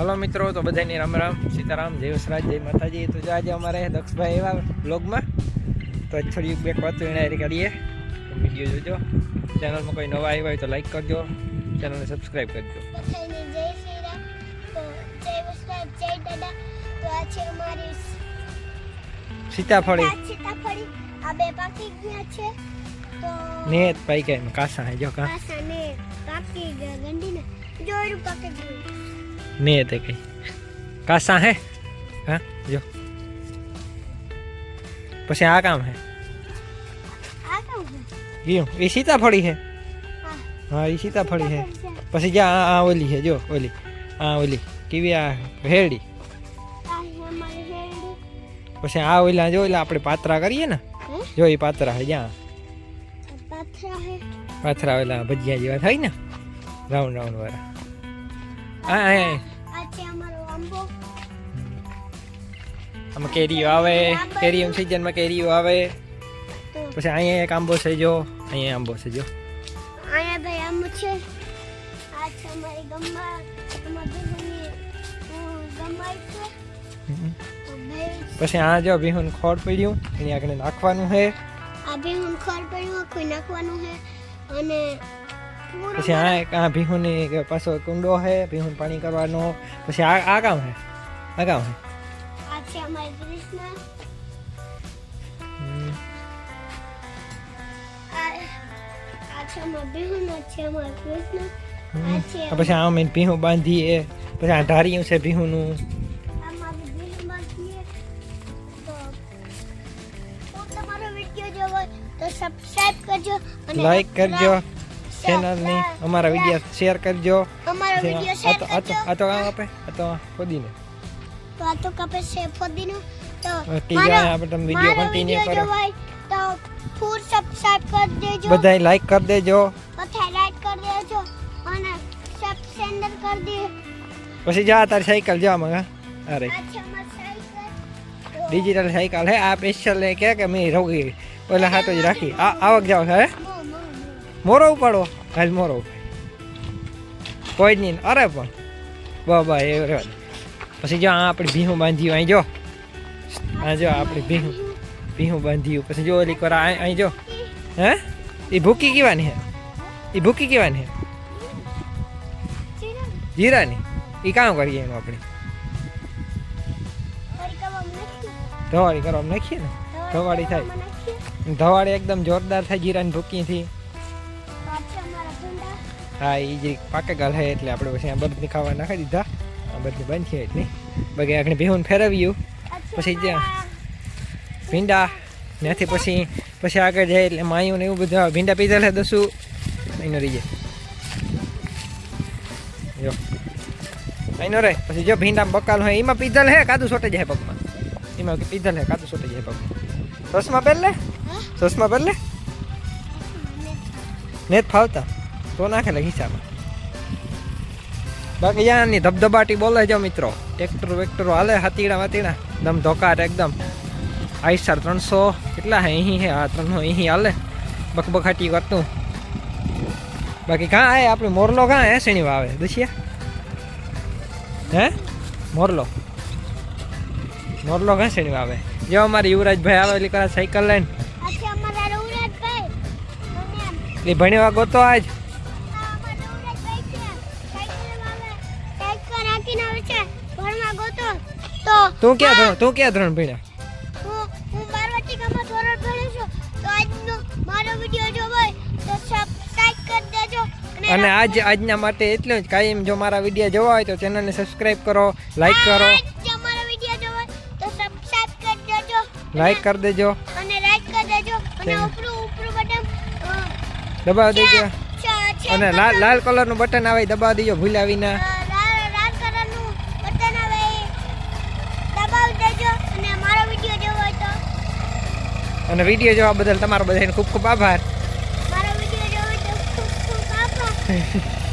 Hello મિત્રો તો બધાની રામ રામ. સીતારામ જય વસરાજ જય માતાજી. તો જો આજે અમારે દક્ષભાઈ એવા બ્લોગમાં તો થોડી બે વાતો એને કરીએ તો વીડિયો જોજો. ચેનલમાં કોઈ નવા આવ્યા હોય તો લાઈક કરજો. ચેનલને સબસ્ક્રાઈબ કરજો. જય જય જય સીતાફળી. નેત ગયા ને પાઈ કે કાસા જો કા. પાસાને પાકી ગયા ગંડીને જોડું પાકી ગયું. ને તે કઈ કાસા હે હા જો પછી આ કામ હે આ કામ છે ગયું એ સીતાફળી હે હા હા એ સીતાફળી હે સીતાફળ પછી જા આ આ ઓલી છે જો ઓલી આ ઓલી કેવી આ હેરડી છે. આ છે અમારી હેરડી પછી આ ઓલા જો ઓલા આપણે પાત્રા કરીએ ને હે જો એ પાત્રા હે જ્યાં આ પાથરા છે પાથરા ઓલા ભજીયા જેવા થાય ને રાઉન્ડ રાઉન્ડ વાળા આ આ, આ. આ છે અમારો આંબો આમાં કેરીઓ આવે કેરીઓ સિઝનમાં કેરીઓ આવે. પછી અહીંયા એક આંબો છે જો. અહીંયા આંબો છે જો. અહીંયા ભાઈ આંબો છે. આ અમારી ગમ્મા એમાં પછી આ જો બિહુન ખોળ પડ્યું એની આગળ નાખવાનું છે. આ બી ખોર ખર પડ્યું કોઈ નાખવાનું છે. અને પછી આ એક આ બિહુની એક પાછો કુંડો છે બિહુન પાણી કરવાનો પછી આ આ કામ છે આ કામ છે આ છે અમારી કૃષ્ણ હમ. આ આ છે અમારા બિહુન આ છે અમારા કૃષ્ણ આ છે આ પછી આમ એને ભીહું બાંધીએ પછી આ ધાર્યું છે ભીહુંનું અમારી બિહુમાં છીએ તો હું તમારો વિડીયો જોવો તો સબસ્ક્રાઇબ કરજો અને લાઈક કરજો લા- ચેનલની લા- અમારા વિડીયો શેર કરજો અમારો પછી વિડીયો આ શેર તો આ તો કરજો આ તો કામ આપે આ તો ખોદીને તો આ તો કપે છે ફોદીનો તો ઠીક મારો- છે આપણે તમે વિડીયો મારો કન્ટિન્યુ વિડીયો કરો જોવાય તો ફૂલ સબસ્ક્રાઇબ કરી દેજો બધાય લાઈક કરી દેજો તથા લાઈક કરી દેજો અને સબ સેન્ડર કરી દે પછી જા તારી સાયકલ જા મગા અરે આ છે અમારી સાયકલ તો ડિજિટલ સાયકલ હે આ સ્પેશિયલ ને કે કે મેં રોગી ઓલા હાટો જ રાખી આ આવક જાવ હે મો, મો, મો. મોરો ઉપાડો હાલ મોરો કોઈ જ નહીં અરે પણ બાબા એ રહેવા દે. પછી જો આ આપણે ભીહું બાંધ્યું અહીં જો આ જો આપણે ભીહું ભીહું બાંધ્યું પછી જો ઓલી કરા અહીં અહીં જો હે એ ભૂકી કેવાની હે એ ભૂકી કેવાની હે ચીરા, જીરાની એ કામ કરીએ એનું આપણે ફરી કબાબ નાખી. ધવાડી કરવા નાખીએ ને ધવાડી થાય. કબાબ નાખીએ. ધવાડી એકદમ જોરદાર થાય જીરાની ભૂકીથી તો આ છે અમારા ભૂંડા. હા એ જે પાકે ગાલ હે એટલે આપણે પછી આ બળદની ખાવા નાખી દીધા. આ બળદની બંધ છે એટલે. બગે આપણે ભીહું ફેરવ્યું. પછી જ્યાં ભીંડા ત્યાંથી પછી પછી આગળ જાય એટલે માયું ને એવું બધું ભીંડા પીધા લે દસું અહીંનો રહી જાય. જો. અહીંનો રે પછી જો ભીંડા બકાલ હોય એમાં પીધલ હે કાદુ સોટે જાય પગમાં. એમાં પીધલ હે કાદુ સોટે જાય પગમાં. ચશ્મા પહેલે હા? ચશ્મા પહેર લે? ને જ ફાવતા? તો નાખે લે ખીચામાં બાકી યાની ધબધબાટી બોલે જો મિત્રો. ટ્રેક્ટર વેક્ટરો હાલે હાતીડા વાતીડા દમ ધોકાર એકદમ. આઈસાર ત્રણસો કેટલા હે? અહીં હે આ ત્રણસો અહીં હાલે. બકબખાટી કરતું બાકી કાં હે આપણે મોરલો કાં હે શેણી વાવે? દુશિયા? હે? મોરલો. મોરલો કાં શેણી વાવે? જો અમારે યુવરાજભાઈ આવે એટલે કરા સાયકલ લઈને. એ ભણવા ગોતો આજ. તો ક્યાં ધોરણ તું ક્યાં ધોરણ ભણ્યા? હું હું બારવાટિકામાં ધોરણ ભણું છું. તો આજનો મારો વીડિયો જો હોય તો સબસ્ક્રાઇબ કરી દેજો અને આજ આજના માટે એટલું જ. કાયમ જો મારા વીડિયો જોવા હોય તો ચેનલને સબસ્ક્રાઇબ કરો લાઈક કરો. જો મારો વીડિયો જો હોય તો સબસ્ક્રાઇબ કરી દેજો. લાઈક કરી દેજો. અને લાઈક કરી દેજો. અને. ઉપરું ઉપરું બટન દબાવી દેજો. અને લાલ લાલ કલરનું બટન આવે દબાવી દેજો ભૂલ્યા વિના અ, લાલ લાલ કલરનું બટન આવે એ દબાવી દેજો અને મારો વીડિયો જોવો હોય તો અને વીડિયો જોવા બદલ તમારો બધાને ખૂબ ખૂબ આભાર. મારો વીડિયો જોવા બદલ ખૂબ ખૂબ આભાર.